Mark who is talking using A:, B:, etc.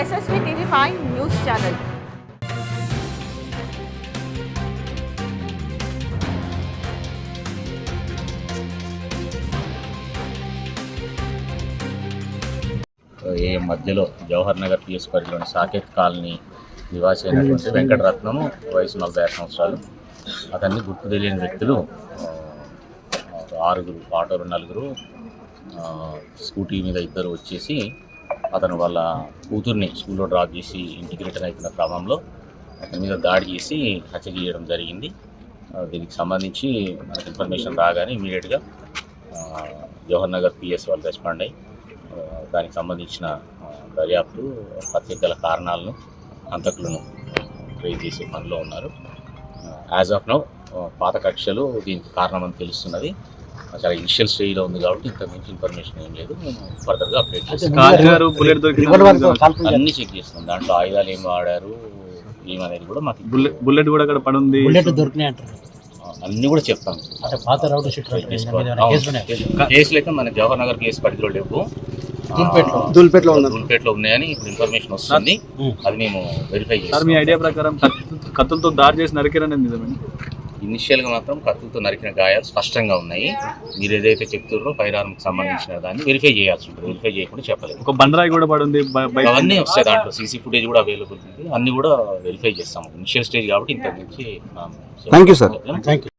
A: Prime news channel
B: ఏ మధ్యలో Jawahar Nagar PS పరిధిలోని సాకేత్ కాలనీ నివాసి అయినటువంటి వెంకటరత్నము వయసు నలభై ఆరు సంవత్సరాలు. అతన్ని గుర్తు తెలియని వ్యక్తులు ఆరుగురు ఆటోలు నలుగురు స్కూటీ మీద ఇద్దరు వచ్చేసి అతను వాళ్ళ కూతుర్ని స్కూల్లో డ్రాప్ చేసి ఇంటికి రిటర్న్ అవుతున్న క్రమంలో అతని మీద దాడి చేసి హత్య చేయడం జరిగింది. దీనికి సంబంధించి మనకు ఇన్ఫర్మేషన్ రాగానే ఇమీడియట్గా జవహర్ నగర్ పిఎస్ వాళ్ళు రెస్పాండ్ అయ్యి దానికి సంబంధించిన దర్యాప్తు హత్యకు గల కారణాలను హంతకులను ట్రేస్ చేసే పనిలో ఉన్నారు. యాజ్ ఆఫ్ నౌ పాత కక్షలు దీనికి కారణం అని తెలుస్తున్నది. చాలా ఇనిషియల్ స్టేజ్లో ఉంది కాబట్టి ఇంత మించి ఇన్ఫర్మేషన్ ఏం లేదు. మేము ఫర్దర్గా అప్డేట్ చేస్తాం.
C: కార్ గారు బుల్లెట్ దొరికిన
B: అన్ని చెక్ చేస్తాం. దాంట్లో ఆయుధాలు ఏం వాడారు ఏమనేది కూడా మాకు
C: బుల్లెట్ బుల్లెట్ కూడా అక్కడ పడుంది.
D: బుల్లెట్ దొరికినాయి అంటారు.
B: అన్ని కూడా చెప్తాం.
D: అంటే పాత రౌడర్ షీట్. కేసులు
B: అయితే మన జవహర్ నగర్ కేసు పరిధిలో లేవు.
D: దూల్పేటలో.
C: దూల్పేటలో
B: ఉన్నాయని ఇప్పుడు ఇన్ఫర్మేషన్ వస్తుంది. అది మేము వెరిఫై
C: సార్
B: చేస్తాం.
C: మీ ఐడియా ప్రకారం కత్తి- కత్తులతో దాడి చేసి నరికిరని నిజమే
B: ఇనిషియల్గా మాత్రం కత్తులతో నరికిన గాయాలు స్పష్టంగా ఉన్నాయి. మీరు ఏదైతే చెప్తున్నారో ఫైర్ ఆర్మ్కి సంబంధించిన దాన్ని వెరిఫై చేయాల్సి ఉంటుంది. వెరిఫై చేయకుండా చెప్పలేదు
C: ఒక బండరాయి కూడా పడుంది
B: అవన్నీ వస్తాయి దాంట్లో. సీసీ ఫుటేజ్ కూడా అవైలబుల్ ఉంది. అన్ని కూడా వెరిఫై చేస్తాము. ఇనిషియల్ స్టేజ్ కాబట్టి ఇంత నుంచి
E: you, sir.
B: ఆ,
D: థ్యాంక్ యూ